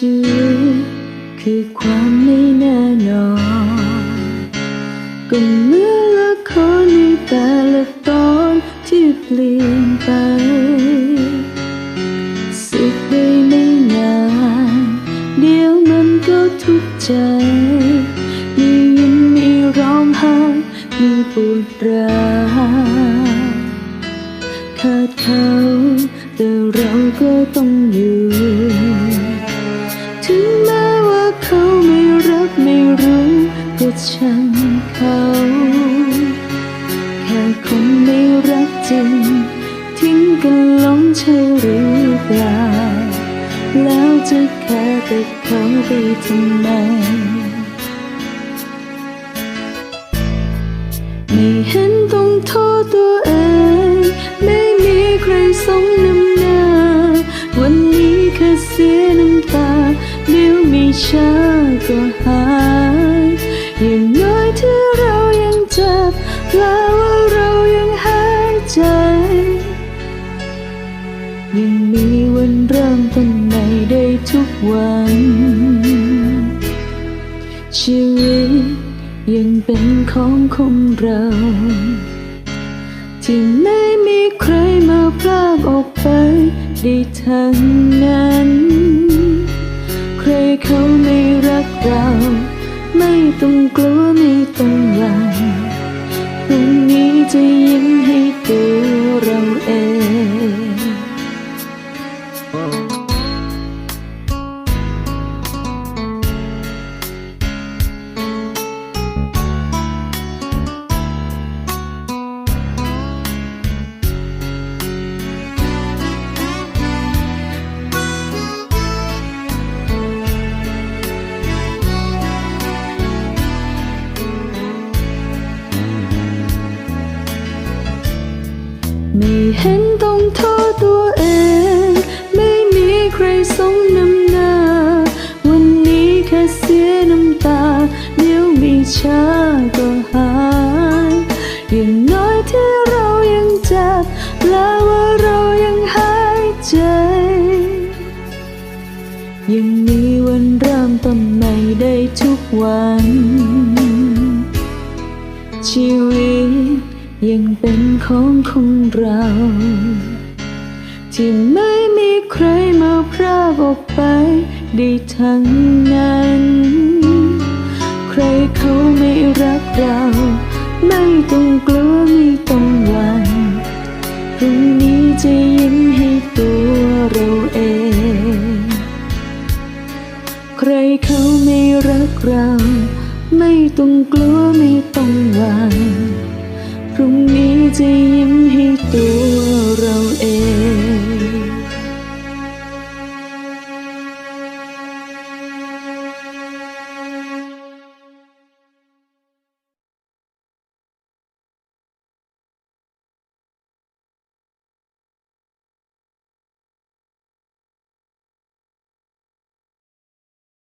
ชีวิตคือความไม่แน่นอนก็เหมื่อนละครในแต่ละตอนที่เปลี่ยนไป สุขได้ไม่นาน เดี๋ยวมันก็ทุกข์ใจ มียิ้มมีร้องไห้มีปวดร้าวขาดเขาแต่เราก็ ฉันเขาแค่คนไม่รักจริง ทิ้งกันหลงใช่หรือเปล่าแล้วจะแค่แต่เขาไปทำไม ชีวิตยังเป็นของของเรา ที่ไม่มีใครมาพรากออกไปได้ทั้งนั้น ใครเขาไม่รักเรา ไม่ต้องกลัวไม่ต้องหวั่นพรุ่งนี้จะยิ้ม ไม่เห็นต้องโทษตัวเอง ไม่มีใครสมน้ำหน้า วันนี้แค่เสียน้ำตา เดี๋ยวมีช้าก็หายอย่างน้อยที่เรายังเจ็บแปลว่าเรายังหายใจ ยังมีวันเริ่มต้นใหม่ได้ทุกวัน ชีวิต ยังเป็นของของเรา ที่ไม่มีใครมาพรากออกไปได้ทั้งนั้น ใครเขาไม่รักเรา ไม่ต้องกลัวไม่ต้องหวั่นพรุ่งนี้จะยิ้มให้ตัวเราเอง ใครเขาไม่รักเรา ไม่ต้องกลัวไม่ต้องหวั่น พรุ่งนี้จะยิ้มให้